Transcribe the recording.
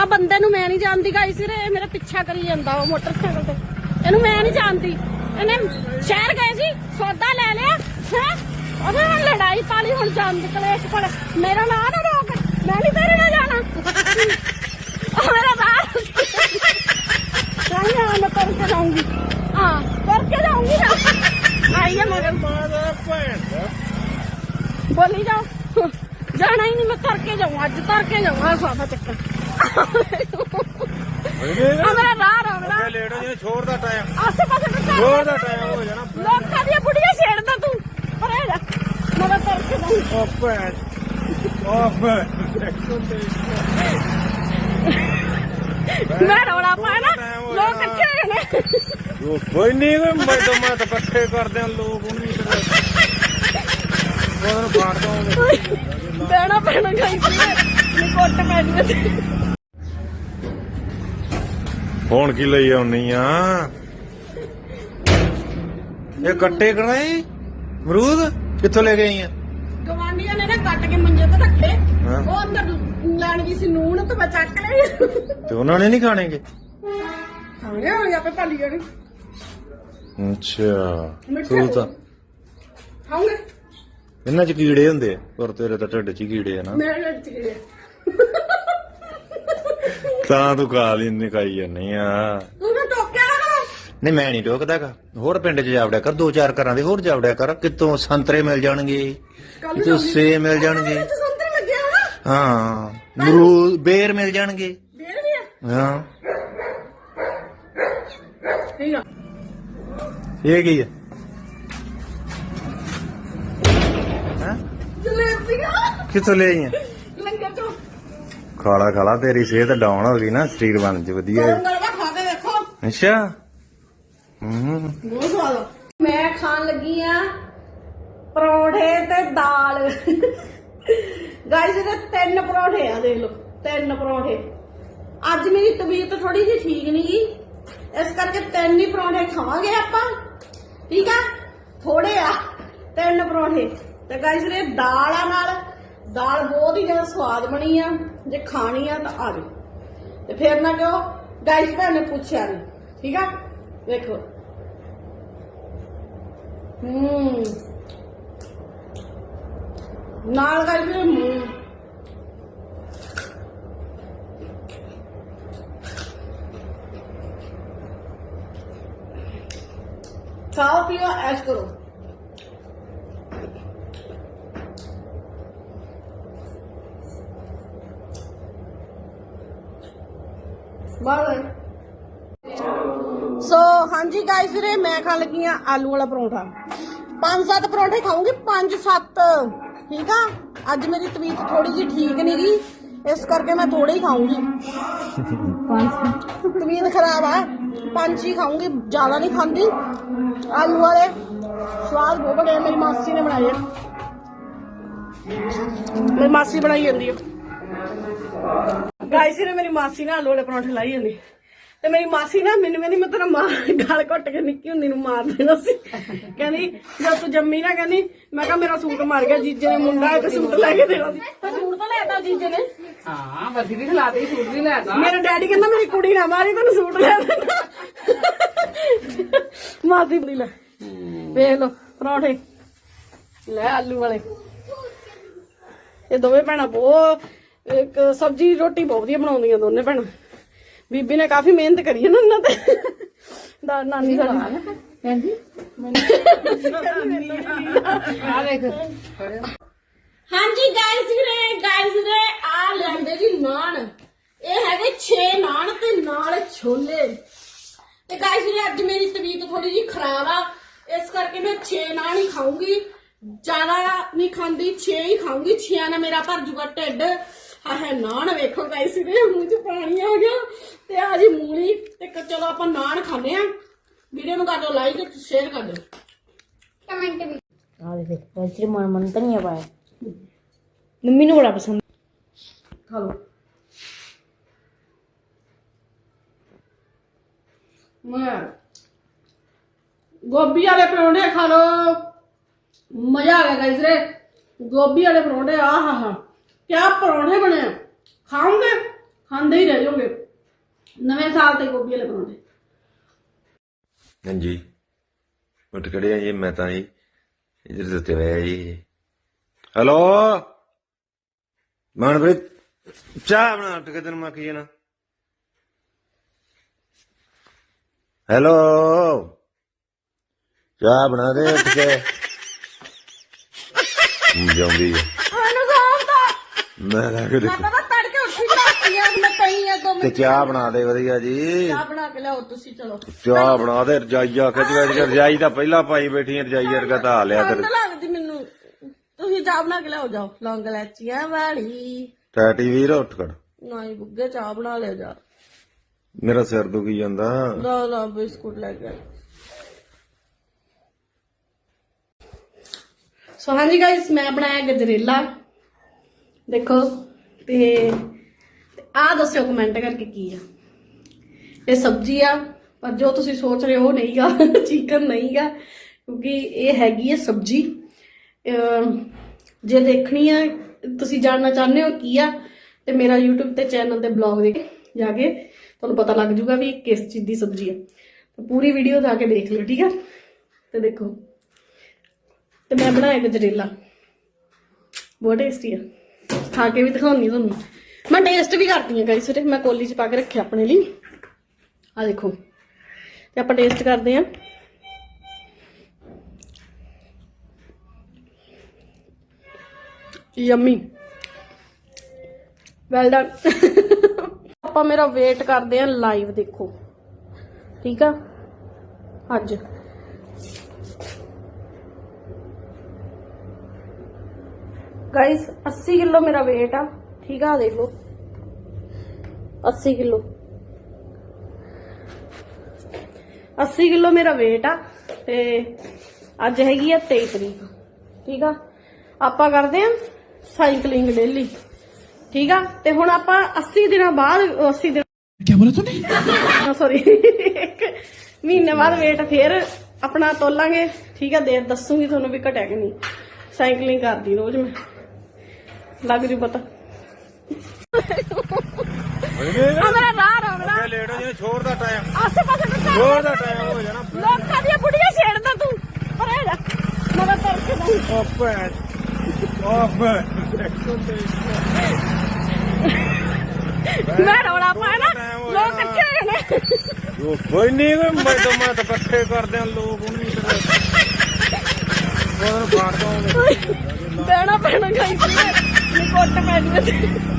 ਆ ਬੰਦੇ ਨੂੰ ਮੈਂ ਨਹੀਂ ਜਾਣਦੀ ਗਾਈ ਸਿਰ ਇਹ ਮੇਰਾ ਪਿੱਛਾ ਕਰੀ ਜਾਂਦਾ ਉਹ ਮੋਟਰਸਾਈਕਲ ਤੇ। ਇਹਨੂੰ ਮੈਂ ਨਹੀਂ ਜਾਣਦੀ। ਇਹਨੇ ਸ਼ਹਿਰ ਗਏ ਸੀ ਸੌਦਾ ਲੈ ਲਿਆ ਹੈ? ਉਹਦੇ ਨਾਲ ਲੜਾਈ ਪਾਲੀ ਹੁਣ ਜਾਣ ਦੀ ਕਲੇਸ਼ ਪਰ ਮੇਰਾ ਨਾਂ ਨਾ ਰੋਕ ਮੈਂ ਨਹੀਂ ਤੇਰੇ ਨਾਲ ਜਾਣਾ। ਉਹ ਮੇਰਾ ਬਾਹਰ ਨਹੀਂ ਮੈਂ ਕਰਕੇ ਜਾਊਂਗੀ। ਹਾਂ ਕਰਕੇ ਜਾਊਂਗੀ ਨਾ। ਆਈ ਹੈ ਮਗਰ। ਬੋਲੀ ਜਾਓ। ਜਾਣਾ ਹੀ ਨਹੀਂ ਮੈਂ ਕਰਕੇ ਜਾਊਂ ਅੱਜ ਕਰਕੇ ਜਾਊਂ ਆ ਸਾਫਾ ਚੱਕਰ। ਆ ਮੇਰਾ ਰਾਹ ਰੋਕਣਾ ਲੇਟ ਹੋ ਜਾਣਾ ਛੋੜ ਦਾ ਟਾਈਮ ਆਸੇ ਪਾਸੇ ਨੂੰ ਚੱਲ। ਛੋੜ ਦਾ ਟਾਈਮ ਹੋ ਜਾਣਾ। ਲੋਕਾਂ ਦੀਆਂ ਬੁੜੀਆਂ ਛੇੜਦਾ ਤੂੰ। ਪਰੇ ਜਾ ਮੈਂ ਕਰਕੇ ਜਾਊਂ। ਉਹ ਭੈਣ ਉਹ ਭੈਣ ਮੈਂ ਪਾਣਾ ਲੋਕ ਨੇ। ਕੋਈ ਨਹੀਂ ਕੋਈ ਮੈਂ ਤਾਂ ਮੈਂ ਤਾਂ ਇਕੱਠੇ ਕਰਦੇ ਆ ਲੋਕ ਉਹਨੂੰ ਉਹਨੂੰ ਫਾੜ ਦੋ ਦੇਣਾ ਪੈਣਾ ਗਾਈ ਨਹੀਂ ਕੁੱਟ ਪੈਣੀ ਹੈ ਹੁਣ ਕੀ ਲਈ ਆਉਣੀ ਆ? ਇਹ ਕੱਟੇ ਕਰਾਏ ਅਮਰੂਦ ਕਿੱਥੋਂ ਲੈ ਕੇ ਆਈ ਆ? ਗਵਾਂਡੀਆਂ ਨੇ ਨਾ ਕੱਟ ਕੇ ਮੰਜੇ ਤੇ ਰੱਖੇ। ਹਾਂ। ਉਹ ਅੰਦਰ ਲੈਣ ਗਈ ਸੀ ਨੂਣ ਤੇ ਮੈਂ ਚੱਕ ਲਈ। ਤੇ ਉਹਨਾਂ ਨੇ ਨਹੀਂ ਖਾਣੇਗੇ? ਖਾਣੇ ਹੋ ਪੇ ਪਾਲੀ ਜਾਣੀ। ਅੱਛਾ ਮਿੱਠੇ ਤੂੰ ਤਾਂ ਖਾਉਂਗੇ ਇਹਨਾਂ ਚ ਕੀੜੇ ਹੁੰਦੇ ਆ। ਪਰ ਤੇਰੇ ਤਾਂ ਢਿੱਡ ਚ ਹੀ ਕੀੜੇ ਆ ਨਾ। ਮੇਰੇ ਨਾਲ ਚੀੜੇ ਤਾਂ ਤੂੰ ਨਹੀਂ ਖਾਈ ਜਾਂਦੀ ਆ। ਤੂੰ ਨਾ ਟੋਕਿਆ ਨਾ ਕਰੋ। ਨਹੀਂ ਮੈਂ ਨਹੀਂ ਟੋਕਦਾਗਾ ਹੋਰ ਪਿੰਡ 'ਚ ਜਾਵੜਿਆ ਕਰ ਦੋ ਚਾਰ ਘਰਾਂ ਦੇ ਹੋਰ ਜਾਵੜਿਆ ਕਰ। ਕਿਤੋਂ ਸੰਤਰੇ ਮਿਲ ਜਾਣਗੇ ਕੱਲ੍ਹ ਕਿਤੋਂ ਜਾਊਂਗੀ। ਸੇਬ ਮਿਲ ਜਾਣਗੇ। ਵਿੱਚ ਸੰਤਰੇ ਲੱਗੇ ਹੋਣਾ ਹਾਂ ਮਰੂਦ ਬੇਰ ਮਿਲ ਜਾਣਗੇ। ਦੇਰ ਵੀ ਆ? ਹਾਂ। ਠੀਕ ਆ। ਇਹ ਕੀ ਹੈ ਜਲੇਬੀਆਂ। ਕਿੱਥੋਂ ਲੈ ਆਈਆਂ ਲੰਗਰ ਚੋਂ। ਖਾਲਾ ਖਾਲਾ ਤੇਰੀ ਸਿਹਤ ਡਾਊਨ ਹੋ ਗਈ ਨਾ ਸਰੀਰ ਬਣ ਚ ਵਧੀਆ। ਖਾ ਕੇ ਦੇਖੋ ਅੱਛਾ। ਹੂੰ। ਬਹੁਤ ਸਵਾਦ ਆ। ਮੈਂ ਖਾਣ ਲੱਗੀ ਆ ਪਰੌਂਠੇ ਤੇ ਦਾਲ। ਗਾਇਸ ਇਹਦੇ ਤਿੰਨ ਪਰੌਂਠੇ ਆ ਦੇਖ ਲਓ ਤਿੰਨ ਪਰੌਂਠੇ। ਅੱਜ ਮੇਰੀ ਤਬੀਅਤ ਥੋੜੀ ਜਿਹੀ ਠੀਕ ਨਹੀਂ ਗਈ ਇਸ ਕਰਕੇ ਤਿੰਨ ਹੀ ਪਰੌਂਠੇ ਖਾਵਾਂਗੇ ਆਪਾਂ। ਠੀਕ ਆ? ਥੋੜੇ ਆ ਤਿੰਨ ਪਰੌਂਠੇ। ਤੇ ਗਾਇਸ ਇਹ ਦਾਲ ਆ ਨਾਲ। ਦਾਲ ਬਹੁਤ ਹੀ ਜ਼ਿਆਦਾ ਸਵਾਦ ਬਣੀ ਆ। ਜੇ ਖਾਣੀ ਆ ਤਾਂ ਆ ਜਾਓ। ਤੇ ਫਿਰ ਨਾ ਕਿਉਂ ਗਾਇਸ ਭੈਣ ਨੇ ਪੁੱਛਿਆ ਨਹੀਂ ਠੀਕ ਆ? ਵੇਖੋ। ਹੂੰ। ਨਾਲ ਗਾਇਸ ਮੇਰੇ ਮੂੰਹ ਖਾਓ, ਪੀਓ, ਐਸ਼ ਕਰੋ। ਬਾਏ ਸੋ ਹਾਂਜੀ ਗਾਇਸ ਵੀਰੇ ਮੈਂ ਖਾਣ ਲੱਗੀ ਆ ਆਲੂ ਵਾਲਾ ਪਰੌਂਠਾ। ਪੰਜ ਸੱਤ ਪਰੌਂਠੇ ਖਾਊਂਗੀ ਪੰਜ ਸੱਤ। ਠੀਕ ਆ? ਅੱਜ ਮੇਰੀ ਤਬੀਅਤ ਥੋੜੀ ਜਿਹੀ ਠੀਕ ਨਹੀਂ ਗਈ ਇਸ ਕਰਕੇ ਮੈਂ ਥੋੜੇ ਹੀ ਖਾਊਂਗੀ। ਤਬੀਅਤ ਖਰਾਬ ਆ ਪੰਜ ਹੀ ਖਾਊਂਗੀ ਜ਼ਿਆਦਾ ਨਹੀਂ ਖਾਂਦੀ। ਆਲੂ ਵਾਲੇ ਸਵਾਦ ਬਹੁਤ ਬੜੇ ਆ, ਮੇਰੀ ਮਾਸੀ ਨੇ ਬਣਾਏ ਆ। ਮੇਰੀ ਮਾਸੀ ਬਣਾਈ ਜਾਂਦੀ ਆ। ਗਾਇਸ ਨੇ ਮੇਰੀ ਮਾਸੀ ਨਾਲ ਆਲੂ ਵਾਲੇ ਪਰੌਂਠੇ ਲਾਈ ਜਾਂਦੀ। ਤੇ ਮੇਰੀ ਮਾਸੀ ਨਾ ਮੈਨੂੰ ਕਹਿੰਦੀ ਮੈਂ ਤੇਰਾ ਮਾਂ ਗਲ ਘੁੱਟ ਕੇ ਨਿੱਕੀ ਹੁੰਦੀ ਨੂੰ ਮਾਰ ਦੇਣਾ ਸੀ। ਕਹਿੰਦੀ ਜਦ ਤੂੰ ਜੰਮੀ ਨਾ ਕਹਿੰਦੀ ਮੈਂ ਕਿਹਾ ਮੇਰਾ ਸੂਟ ਮਾਰ ਗਿਆ ਜੀਜੇ ਨੇ ਮੁੰਡਾ ਹੈ ਤੇ ਸੂਟ ਲੈ ਕੇ ਦੇਣਾ ਸੀ। ਤੇ ਸੂਟ ਤਾਂ ਲੈਤਾ ਜੀਜੇ ਨੇ। ਹਾਂ ਵਰਦੀ ਵੀ ਖਿਲਾਤੀ ਸੂਟ ਵੀ ਲੈਦਾ ਮੇਰਾ ਡੈਡੀ ਕਹਿੰਦਾ ਮੇਰੀ ਕੁੜੀ ਨਾ ਮਾਰੀ ਤੈਨੂੰ ਸੂਟ ਲੈ ਦੇਣਾ। ਮਾਸੀ ਬਣੀ ਲੈ। ਵੇਖ ਲੋ ਪਰੌਂਠੇ। ਲੈ ਆਲੂ ਵਾਲੇ। ਇਹ ਦੋਵੇਂ ਭੈਣਾਂ ਬਹੁਤ ਇੱਕ ਸਬਜ਼ੀ ਰੋਟੀ ਬਹੁਤ ਵਧੀਆ ਬਣਾਉਂਦੀਆਂ ਦੋਨੇ ਭੈਣਾਂ। ਬੀਬੀ ਨੇ ਕਾਫੀ ਮਿਹਨਤ ਕਰੀ ਹੈ ਨਾ ਇਹਨਾਂ ਤੇ। ਦਾ ਨਾਨੀ ਸਾਡੀ। ਦੇਖ। ਹਾਂਜੀ ਗਾਇਸ ਵੀਰੇ ਗਾਇਸ ਵੀਰੇ ਆ ਲੈਂਦੇ ਜੀ ਨਾਨ। ਇਹ ਹੈਗੇ 6 ਨਾਨ ਤੇ ਨਾਲ ਛੋਲੇ। ਤੇ ਗਾਇਸ ਵੀਰੇ ਅੱਜ ਮੇਰੀ ਤਬੀਅਤ ਥੋੜੀ ਜੀ ਖਰਾਬ ਆ। ਇਸ ਕਰਕੇ ਮੈਂ 6 ਨਾਨ ਹੀ ਖਾਊਂਗੀ। ਜ਼ਿਆਦਾ ਨਹੀਂ ਖਾਂਦੀ 6 ਹੀ ਖਾਊਂਗੀ। 6 ਨਾਲ ਮੇਰਾ ਭਰ ਜੂਗਾ ਢਿੱਡ। ਆਹ ਨਾਨ ਵੇਖੋ ਗਾਇਸ ਵੀਰੇ ਮੂੰਹ 'ਚ ਪਾਣੀ ਆ ਗਿਆ। ਤੇ ਆ ਜੀ ਮੂਲੀ ਤੇ ਕ- ਚਲੋ ਆਪਾਂ ਨਾਨ ਖਾਣੇ ਆ। ਵੀਡੀਓ ਨੂੰ ਕਰ ਦਿਓ ਲਾਈਕ ਤੇ ਸ਼ੇਅਰ ਕਰ ਦਿਓ। ਆ ਦੇਖ ਵੈਸੇ ਮਨ ਮਨ ਧਨੀਆ ਪਾਇਆ। ਮੰਮੀ ਨੂੰ ਬੜਾ ਪਸੰਦ। ਖਾ ਲਓ। ਮੈਂ ਗੋਭੀ ਵਾਲੇ ਪਰੌਂਠੇ ਖਾ ਲਓ। ਮਜ਼ਾ ਆ ਗਿਆ ਗਾਇਸ ਰੇ ਗੋਭੀ ਵਾਲੇ ਪਰੌਂਠੇ ਆ ਹਾ ਹਾ ਕਿਆ ਪਰੌਂਠੇ ਬਣੇ ਆ? ਖਾਓਗੇ? ਖਾਂਦੇ ਹੀ ਰਹਿ ਜਾਓਗੇ ਨਵੇਂ ਸਾਲ ਤੇ ਗੋਭੀ ਵਾਲੇ ਪਰੌਂਠੇ। ਹਾਂਜੀ। ਉੱਠ ਖੜੇ ਆ ਜੀ ਮੈਂ ਤਾਂ ਜੀ ਇਧਰ ਸੁੱਤੇ ਹੋਏ ਆ ਜੀ। ਹੈਲੋ? ਮਨਪ੍ਰੀਤ ਚਾਹ ਬਣਾ ਉੱਠ ਕੇ ਤੈਨੂੰ ਮੈਂ ਕੀ ਜਾਣਾ ਹੈਲੋ? ਚਾਹ ਬਣਾ ਦੇ ਉੱਠ ਕੇ। ਜਾਂਦੀ ਮੈਂ ਲਾ ਕੇ ਮੈਂ ਤਾਂ ਤੜਕੇ ਉੱਠੀ ਜਾਂਦੀ ਆ ਮੈਂ ਪਈ ਆ ਦੋ ਤੇ ਚਾਹ ਬਣਾ ਦੇ ਵਧੀਆ ਜੀ। ਚਾਹ ਬਣਾ ਕੇ ਲਿਆਓ ਤੁਸੀਂ ਚਲੋ। ਚਾਹ ਬਣਾ ਦੇ ਰਜਾਈਆ ਖਿੱਚ ਕੇ ਰਜਾਈ ਤਾਂ ਪਹਿਲਾਂ ਪਾਈ ਬੈਠੀ ਹੈ ਰਜਾਈ ਵਰਗਾ ਤਾਂ ਆ ਲਿਆ ਠੰਡ ਤੇ ਲੱਗਦੀ ਮੈਨੂੰ ਤੁਸੀਂ ਚਾਹ ਬਣਾ ਕੇ ਲਿਆਓ ਜਾਓ। ਲੌਂਗ ਲੈਚੀਆਂ ਵਾਲੀ। ਟੈਟੀ ਵੀਰ ਉੱਠ ਖੜ। ਨਹੀਂ ਬੁੱਗੇ ਚਾਹ ਬਣਾ ਲਿਆ ਜਾ। ਮੇਰਾ ਸਿਰ ਦੁਖੀ ਜਾਂਦਾ। ਨਾ ਨਾ ਬਿਸਕੁਟ ਲੈ ਕੇ। ਸੋ ਹਾਂਜੀ ਗਾਇਸ ਮੈਂ ਬਣਾਇਆ ਗਜਰੇਲਾ। ਦੇਖੋ ਤੇ ਆ ਦੱਸਿਓ ਕਮੈਂਟ ਕਰਕੇ ਕੀ ਆ। ਇਹ ਸਬਜ਼ੀ ਆ, ਪਰ ਜੋ ਤੁਸੀਂ ਸੋਚ ਰਹੇ ਹੋ ਉਹ ਨਹੀਂਗਾ ਚਿਕਨ ਨਹੀਂਗਾ ਕਿਉਂਕਿ ਇਹ ਹੈਗੀ ਹੈ ਸਬਜ਼ੀ। ਜੇ ਦੇਖਣੀ ਆ, ਤੁਸੀਂ ਜਾਣਨਾ ਚਾਹੁੰਦੇ ਹੋ ਕੀ ਆ, ਤੇ ਮੇਰਾ YouTube ਤੇ ਚੈਨਲ ਤੇ ਬਲੌਗ ਦੇਖ ਜਾ ਕੇ ਤੁਹਾਨੂੰ ਪਤਾ ਲੱਗ ਜੂਗਾ ਵੀ ਕਿਸ ਚੀਜ਼ ਦੀ ਸਬਜ਼ੀ ਆ। ਤੇ ਪੂਰੀ ਵੀਡੀਓ ਜਾ ਕੇ ਦੇਖ ਲਿਓ, ਠੀਕ ਆ? ਤੇ ਦੇਖੋ। ਤੇ ਮੈਂ ਬਣਾਇਆ ਗਜਰੇਲਾ। ਬਹੁਤ ਟੇਸਟੀ ਆ। ਖਾ ਕੇ ਵੀ ਦਿਖਾਉਣੀ ਤੁਹਾਨੂੰ। ਮੈਂ ਟੇਸਟ ਵੀ ਕਰਦੀ ਆ ਗਾਇਸ ਮੈਂ ਕੋਲੀ 'ਚ ਪਾ ਕੇ ਰੱਖਿਆ ਆਪਣੇ ਲਈ। ਆ ਦੇਖੋ, ਤੇ ਆਪਾਂ ਟੇਸਟ ਕਰਦੇ ਆ ਯਮੀ। ਵੈਲ ਡਨ ਆਪਾਂ ਮੇਰਾ ਵੇਟ ਕਰਦੇ ਆ ਲਾਈਵ ਦੇਖੋ। ਠੀਕ ਆ? ਅੱਜ। ਗਾਇਸ 80 ਕਿਲੋ ਮੇਰਾ weight ਆ ਠੀਕ ਆ ਦੇਖ ਲਓ 80 ਕਿਲੋ 80 ਕਿਲੋ ਮੇਰਾ weight ਆ ਤੇ ਅੱਜ ਹੈਗੀ ਆ 23 ਤਰੀਕ ਠੀਕ ਆ ਆਪਾਂ ਕਰਦੇ ਆ ਸਾਈਕਲਿੰਗ ਡੇਲੀ ਠੀਕ ਆ ਤੇ ਹੁਣ ਆਪਾਂ 80 ਦਿਨਾਂ ਬਾਅਦ 80 ਦਿਨ ਕੀ ਬੋਲਾ ਤੂੰ ਸੌਰੀ ਮਹੀਨੇ ਬਾਅਦ weight ਫੇਰ ਆਪਣਾ ਤੋਲਾਂਗੇ ਠੀਕ ਆ ਦੇਰ ਦੱਸੂਗੀ ਤੁਹਾਨੂੰ ਵੀ ਘਟਿਆ ਕਿ ਨਹੀਂ ਸਾਈਕਲਿੰਗ ਕਰਦੀ ਰੋਜ਼ ਮੈਂ ਲੱਗ ਜੂ ਪਤਾ। ਮੇਰਾ ਰਾਹ ਰੋਕਣਾ ਲੇਟ ਹੋ ਜਾਣਾ ਛੋੜ ਦਾ ਟਾਈਮ ਆਸੇ ਪਾਸੇ ਨੂੰ ਕਰ। ਛੋੜ ਦਾ ਟਾਈਮ ਹੋ ਜਾਣਾ। ਲੋਕਾਂ ਦੀਆਂ ਬੁੜੀਆਂ ਛੇੜਦਾ ਤੂੰ। ਪਰੇ ਜਾ ਮੈਂ ਤੁਰ ਕੇ ਦਊਂ। ਉਹ ਭੈਣ ਉਹ ਭੈਣ ਮੈਂ ਰੌਲਾ ਪਾਇਆ ਨਾ ਲੋਕ ਹੋਏ ਨੇ। ਉਹ ਕੋਈ ਨਹੀਂ ਕੋਈ ਮੈਂ ਤਾਂ ਮੈਂ ਤਾਂ ਇਕੱਠੇ ਕਰਦੇ ਆ ਲੋਕ ਉਹਨੂੰ ਉਹਨੂੰ ਫਾੜ ਦਵਾਂਗੇ ਬਹਿਣਾ ਪੈਣਾ ਗਾਈ ਨੀ ਕੁੱਟ ਮੈਨੂੰ।